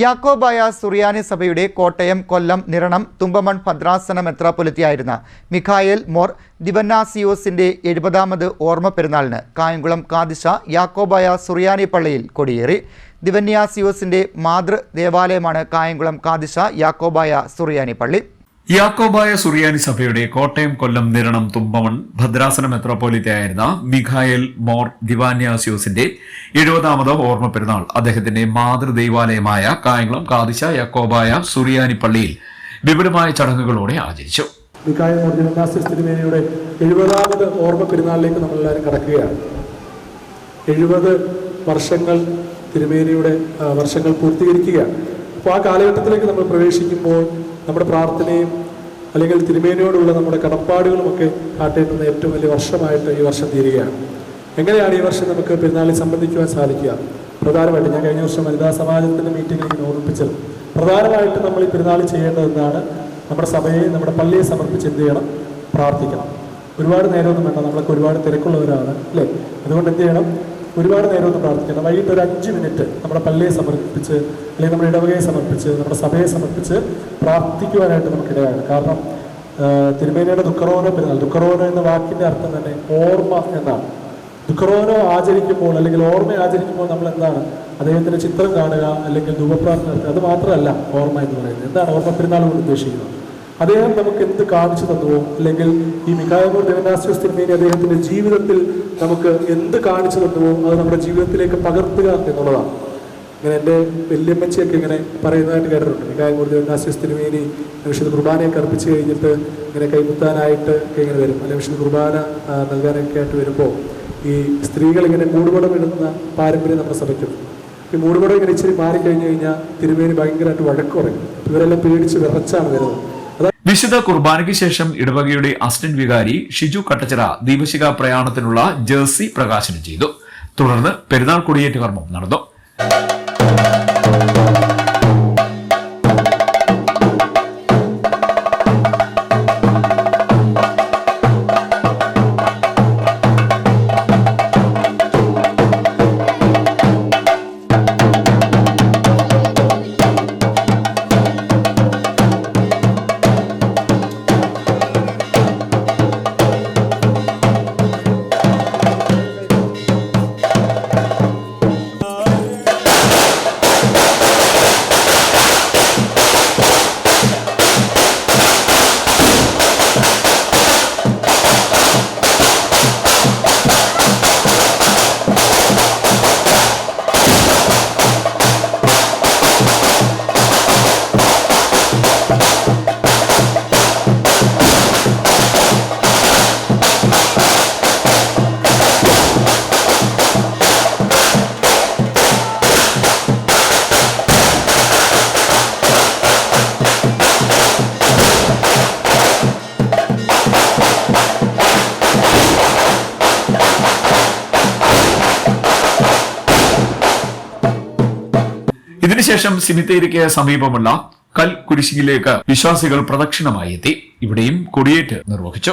യാക്കോബായ സുറിയാനി സഭയുടെ കോട്ടയം കൊല്ലം നിരണം തുമ്പമൺ ഭദ്രാസന മെത്രാപൊലിത്തിയായിരുന്ന Mikhail more ദിവന്നാസിയോസിന്റെ എഴുപതാമത് ഓർമ്മ പെരുന്നാളിന് കായംകുളം കാദിശ യാക്കോബായ സുറിയാനി പള്ളിയിൽ കൊടിയേറി. ദിവന്യാസിയോസിന്റെ മാതൃ ദേവാലയമാണ് കായംകുളം കാദിശ യാക്കോബായ സുറിയാനി പള്ളി. യാക്കോബായ സുറിയാനി സഭയുടെ കോട്ടയം കൊല്ലം നിരണം തുമ്പമൺ ഭദ്രാസന മെത്രോപോലിത്തയായിരുന്ന മിഖായൽ മോർ ദിവാന്യാസിയോസിന്റെ എഴുപതാമത് ഓർമ്മ പെരുന്നാൾ അദ്ദേഹത്തിന്റെ മാതൃദൈവാലയമായ കായംകുളം കാദിശ യാക്കോബായ സുറിയാനി പള്ളിയിൽ വിപുലമായ ചടങ്ങുകളോടെ ആചരിച്ചു. മിക്കായ മോർ തിരുമേനിയുടെ എഴുപതാമത് ഓർമ്മ പെരുന്നാളിലേക്ക് കടക്കുകയാണ്. എഴുപത് വർഷങ്ങൾ തിരുമേനിയുടെ വർഷങ്ങൾ പൂർത്തീകരിക്കുകയാണ്. അപ്പോൾ ആ കാലഘട്ടത്തിലേക്ക് നമ്മൾ പ്രവേശിക്കുമ്പോൾ നമ്മുടെ പ്രാർത്ഥനയും അല്ലെങ്കിൽ തിരുമേനിയോടുള്ള നമ്മുടെ കടപ്പാടുകളുമൊക്കെ കാട്ടേറ്റുന്ന ഏറ്റവും വലിയ വർഷമായിട്ട് ഈ വർഷം തീരുകയാണ്. എങ്ങനെയാണ് ഈ വർഷം നമുക്ക് പെരുന്നാളിൽ സംബന്ധിക്കുവാൻ സാധിക്കുക? പ്രധാനമായിട്ട് ഞാൻ കഴിഞ്ഞ വർഷം വനിതാ സമാജത്തിന്റെ മീറ്റിംഗിൽ ഓർമ്മിപ്പിച്ചത്. പ്രധാനമായിട്ട് നമ്മൾ ഈ പെരുന്നാളിൽ ചെയ്യേണ്ടതെന്നാണ് നമ്മുടെ സഭയെ നമ്മുടെ പള്ളിയെ സമർപ്പിച്ച് എന്ത് ചെയ്യണം? പ്രാർത്ഥിക്കണം. ഒരുപാട് നേരമൊന്നും വേണ്ട. നമ്മളൊക്കെ ഒരുപാട് തിരക്കുള്ളവരാണ് അല്ലേ? അതുകൊണ്ട് എന്ത് ചെയ്യണം? ഒരുപാട് നേരമൊന്നും പ്രാർത്ഥിക്കണം വൈകിട്ട് ഒരു അഞ്ച് മിനിറ്റ് നമ്മുടെ പള്ളിയെ സമർപ്പിച്ച് അല്ലെങ്കിൽ നമ്മുടെ ഇടവകയെ സമർപ്പിച്ച് നമ്മുടെ സഭയെ സമർപ്പിച്ച് പ്രാർത്ഥിക്കുവാനായിട്ട് നമുക്കിടയാണ് കാരണം തിരുമേനയുടെ ദുഃഖറോനോ പെരുന്നാൾ ദുഃഖറോനോ എന്ന വാക്കിന്റെ അർത്ഥം തന്നെ ഓർമ്മ എന്നാണ്. ദുഃഖറോനോ ആചരിക്കുമ്പോൾ അല്ലെങ്കിൽ ഓർമ്മ ആചരിക്കുമ്പോൾ നമ്മൾ എന്താണ് അദ്ദേഹത്തിന്റെ ചിത്രം കാണുക അല്ലെങ്കിൽ ധൂപപ്രാർത്ഥന അത് മാത്രമല്ല ഓർമ്മ എന്ന് പറയുന്നത്. എന്താണ് ഓർമ്മ പെരുന്നാൾ കൊണ്ട് ഉദ്ദേശിക്കുന്നത്? അദ്ദേഹം നമുക്ക് എന്ത് കാണിച്ചു തന്നുവോ? അല്ലെങ്കിൽ ഈ മിക്കായമൂർ ദേവനാശ്വസ് തിരുമേനി അദ്ദേഹത്തിന്റെ ജീവിതത്തിൽ നമുക്ക് എന്ത് കാണിച്ചു തന്നുവോ? അത് നമ്മുടെ ജീവിതത്തിലേക്ക് പകർത്തുക എന്നുള്ളതാണ്. ഇങ്ങനെ എന്റെ വല്യമ്മച്ചിയൊക്കെ ഇങ്ങനെ പറയുന്നതായിട്ട് കേട്ടിട്ടുണ്ട്. മിക്കായമൂർ ദേവനാശ്വസ് തിരുമേനി വിശുദ്ധ കുർബാനയൊക്കെ അർപ്പിച്ച് കഴിഞ്ഞിട്ട് ഇങ്ങനെ കൈമുത്താനായിട്ട് ഇങ്ങനെ വരും. അല്ലെങ്കിൽ വിശുദ്ധ കുർബാന നൽകാനൊക്കെ ആയിട്ട് വരുമ്പോൾ ഈ സ്ത്രീകൾ ഇങ്ങനെ മൂടുപടം ഇടുന്ന പാരമ്പര്യം നമ്മുടെ സഭയ്ക്കുണ്ട്. ഈ മൂടുപടം ഇങ്ങനെ ഇച്ചിരി മാറിക്കഴിഞ്ഞു കഴിഞ്ഞാൽ തിരുമേനി ഭയങ്കരമായിട്ട് വഴക്ക് ഇവരെല്ലാം പേടിച്ച് വിറച്ചാണ് വരുന്നത്. വിശുദ്ധ കുർബാനയ്ക്ക് ശേഷം ഇടവകയുടെ അസിസ്റ്റന്റ് വികാരി ഷിജു കട്ടച്ചിറ ദീപശിഖ പ്രയാണത്തിനുള്ള ജേഴ്സി പ്രകാശനം ചെയ്തു. തുടർന്ന് പെരുന്നാൾ കൊടിയേറ്റ് കർമ്മം നടന്നു. ഇതിനുശേഷം സിനിത്തേരിക്ക് സമീപമുള്ള കൽ കുരിശിലേക്ക് വിശ്വാസികൾ പ്രദക്ഷിണമായി എത്തി. ഇവിടെയും കൊടിയേറ്റ് നിർവഹിച്ചു.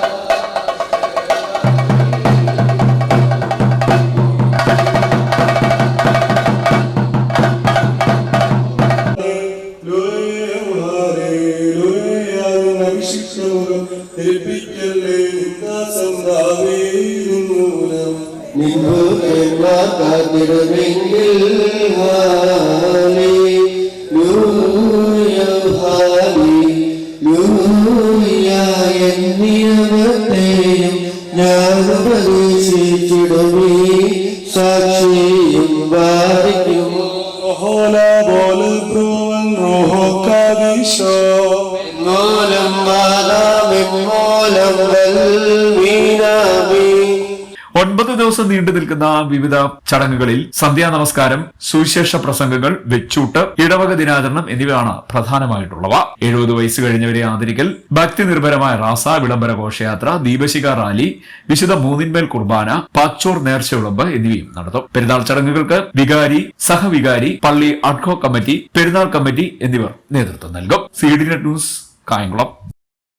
കാത്തിടുമെങ്കിൽ ഹാലി ലൂയ ഹാലി ലൂയ നിയമത്തെയും ഞാൻ ഉപദേശിച്ചിടുമേ സാക്ഷിയും വാദിക്കും Hola, bol, bruin, rojo, cadisho. ഒൻപത് ദിവസം നീണ്ടു നിൽക്കുന്ന വിവിധ ചടങ്ങുകളിൽ സന്ധ്യാ നമസ്കാരം സുവിശേഷ പ്രസംഗങ്ങൾ വെച്ചൂട്ട് ഇടവക ദിനാചരണം എന്നിവയാണ് പ്രധാനമായിട്ടുള്ളവ. എഴുപത് വയസ്സ് കഴിഞ്ഞവരെ ആദരിക്കൽ ഭക്തി നിർഭരമായ റാസ വിളംബര ഘോഷയാത്ര ദീപശിക റാലി വിശുദ്ധ മൂന്നിന്മേൽ കുർബാന പാച്ചോർ നേർച്ച വിളമ്പ് എന്നിവയും നടത്തും. പെരുന്നാൾ ചടങ്ങുകൾക്ക് വികാരി സഹവികാരി പള്ളി അഡ്ഹോ കമ്മിറ്റി പെരുന്നാൾ കമ്മിറ്റി എന്നിവർ നേതൃത്വം നൽകും. C D net news Kayamkulam.